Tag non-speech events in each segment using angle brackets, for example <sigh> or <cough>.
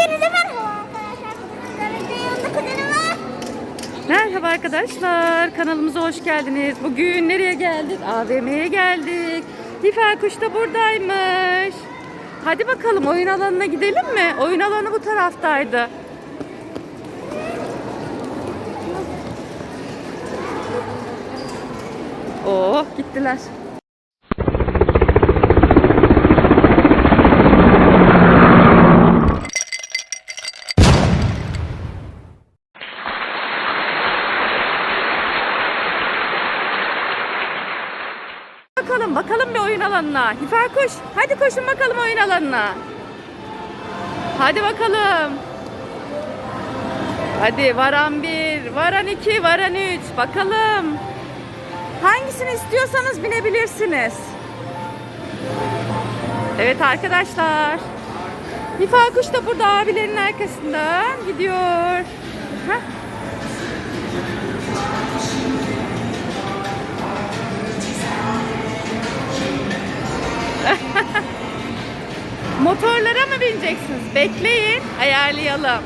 Hepinize merhaba arkadaşlar. Merhaba arkadaşlar, kanalımıza hoş geldiniz. Bugün nereye geldik? AVM'ye geldik. Hifa Kuş da buradaymış. Hadi bakalım oyun alanına gidelim mi? Oyun alanı bu taraftaydı. Oh gittiler. Bakalım bakalım bir oyun alanına. Hifa kuş. Hadi koşun bakalım oyun alanına. Hadi bakalım. Hadi varan bir, varan iki, varan üç. Bakalım. Hangisini istiyorsanız binebilirsiniz. Evet arkadaşlar. Hifa kuş da burada abilerin arkasından gidiyor. Heh. <laughs> Motorlara mı bineceksiniz? Bekleyin, ayarlayalım.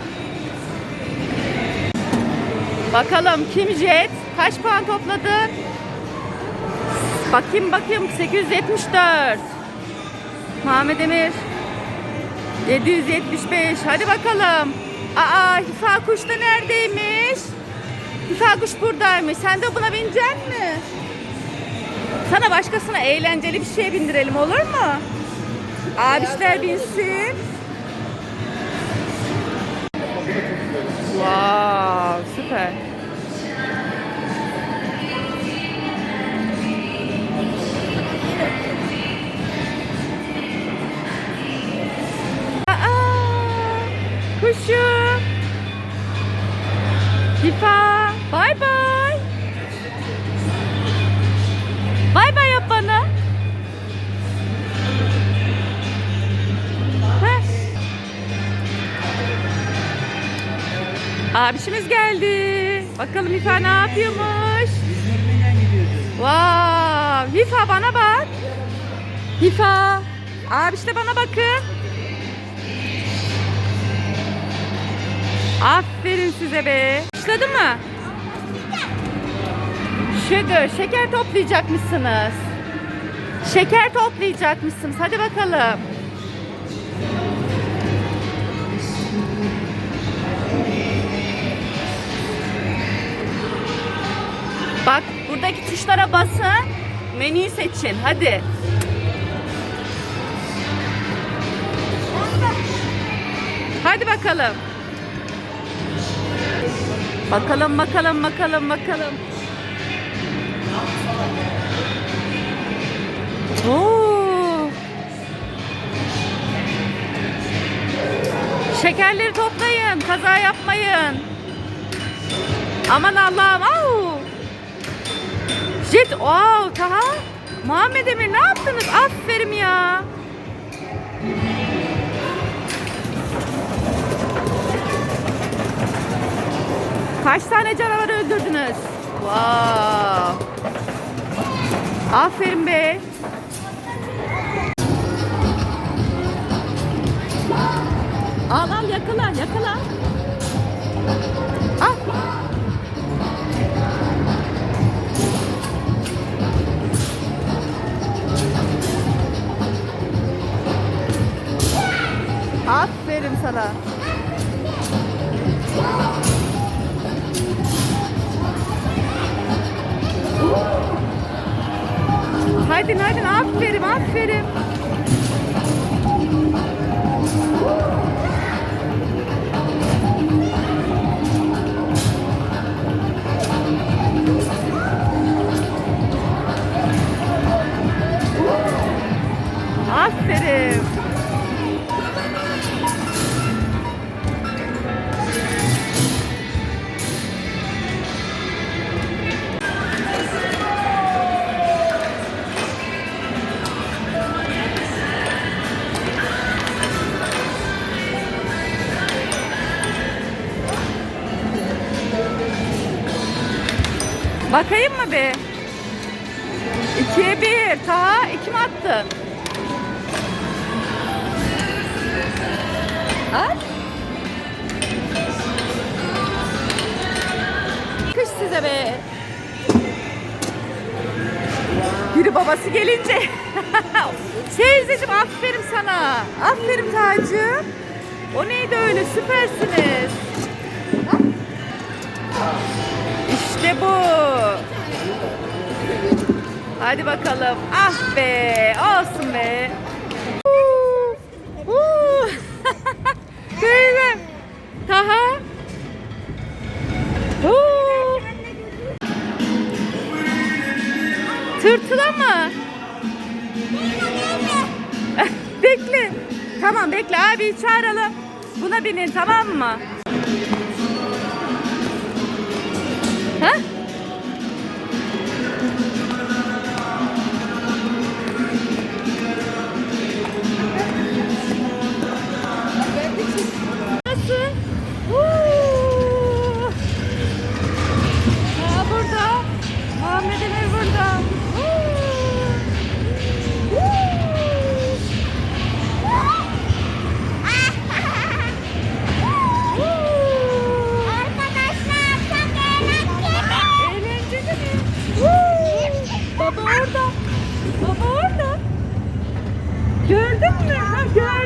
Bakalım kim jet? Kaç puan topladın? Bakayım bakayım 874. Muhammed Emir 775. Hadi bakalım. Aa Hifa Kuş da neredeymiş? Hifa Kuş buradaymış. Sen de buna binecek mi? Sana başkasına eğlenceli bir şey bindirelim olur mu? Abişler binsin. Wow, süper. Abişimiz geldi. Bakalım Hifa ne yapıyormuş? Wow, Hifa bana bak. Hifa. Abiş de bana bakın. Aferin size be. Başladı mı? Sugar, şeker toplayacakmışsınız. Şeker toplayacakmışsınız. Hadi bakalım. Bak buradaki tuşlara basın. Menüyü seçin. Hadi. Hadi bakalım. Bakalım bakalım bakalım bakalım. Oo. Şekerleri toplayın. Kaza yapmayın. Aman Allah'ım. Au. Jet. Wow. Taha. Muhammed Emir ne yaptınız? Aferin ya. Kaç tane canavar öldürdünüz? Wow. Aferin be. Al al yakala yakala. Hadi hadi aferin aferin. Aferin. Bakayım mı bir? İkiye bir. Taha iki mi attın? At. Kış size be. Biri babası gelince. <laughs> Teyzeciğim aferin sana. Aferin Tacı. O neydi öyle süpersiniz. Ha? İşte bu. Hadi bakalım. Ah be. Olsun be. Huu. Huu. <laughs> Teyze. Taha. Tırtıla mı? <laughs> bekle. Tamam bekle abi çağıralım. Buna binin tamam mı? Ha?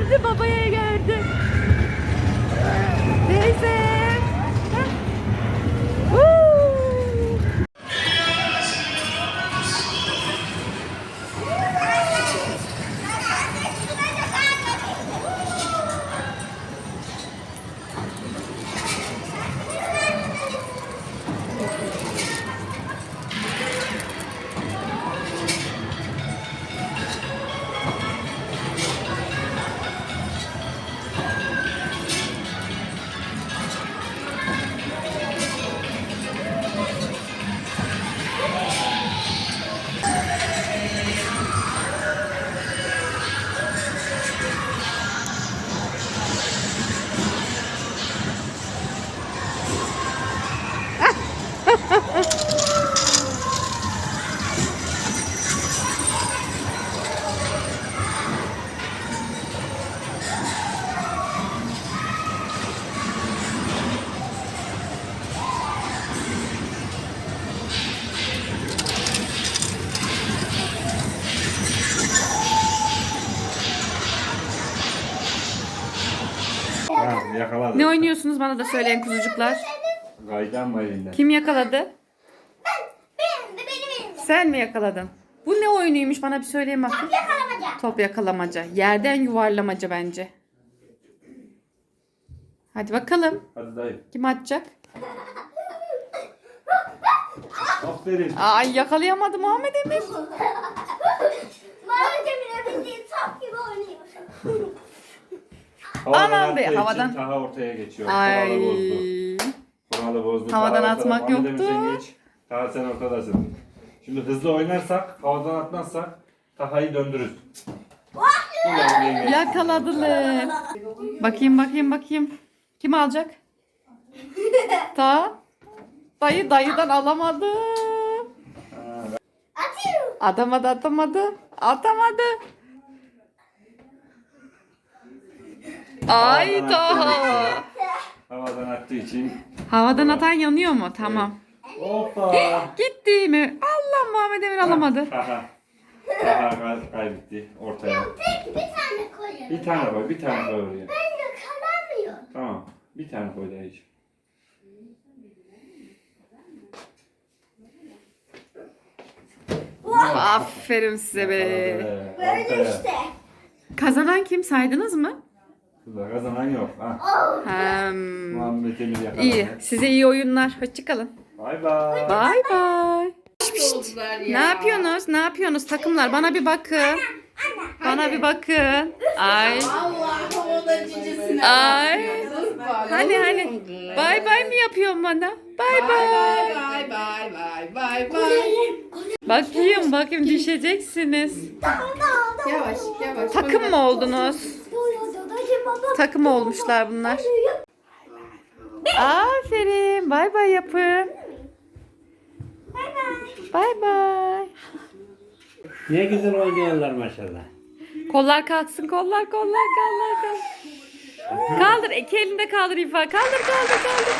Gördü babaya Ha, yakaladım. Ne oynuyorsunuz bana da söyleyin kuzucuklar. Kaydan mı elinden? Kim yakaladı? Benim de benim elimde. Sen mi yakaladın? Bu ne oyunuymuş bana bir söyleyin bakayım. Yakalamaca. Top yakalamaca. Yerden yuvarlamaca bence. Hadi bakalım. Hadi dayı. Kim atacak? <laughs> Aferin. Ay yakalayamadı Muhammed Emir. <laughs> Havadan Aman be, attığı için havadan. Taha ortaya geçiyor. Ay. Kuralı bozdu. Kuralı bozdu. Havadan Taha atmak ortada. Ahmet yoktu. Sen geç. Taha sen ortadasın. Şimdi hızlı oynarsak, havadan atmazsak Taha'yı döndürürüz. Ulan yenge. Yakaladılar. Bakayım bakayım bakayım. Kim alacak? <laughs> Ta. Dayı dayıdan alamadı. Atıyor. Atamadı atamadı. Atamadı. Ay Havadan Taha. Havadan attığı için. Havadan atan yanıyor mu? Tamam. Hoppa. <laughs> Gitti mi? Allah Muhammed Emir alamadı. Taha kay- kaybetti ortaya. Tek bir tane koyuyorum. Bir tane koy, bir tane koy oraya. Ben yakalamıyorum. Tamam. Bir tane koy dayıcığım. Aferin size be. Böyle işte. Kazanan kim saydınız mı? Kazanan yok. Ha. Hem. Muhammed Emir yakaladı. İyi. Size iyi oyunlar. Hoşçakalın. Bay bay. Bay bay. oldular Ne yapıyorsunuz? Ne yapıyorsunuz takımlar? Bana bir bakın. Bana bir bakın. Ay. Cicisine. Ay. Hani hani. Bay bay mı yapıyorsun bana? Bay bay. Bay bay bay bay bay. Bakayım bakayım düşeceksiniz. Yavaş yavaş. Takım mı oldunuz? Takım olmuşlar bunlar. Aferin. Bay bay yapın. Bay bay. Ne güzel oynuyorlar maşallah. Kollar kalksın kollar kollar kollar kaldır. Kaldır iki elinde kaldır İfa. Kaldır kaldır kaldır.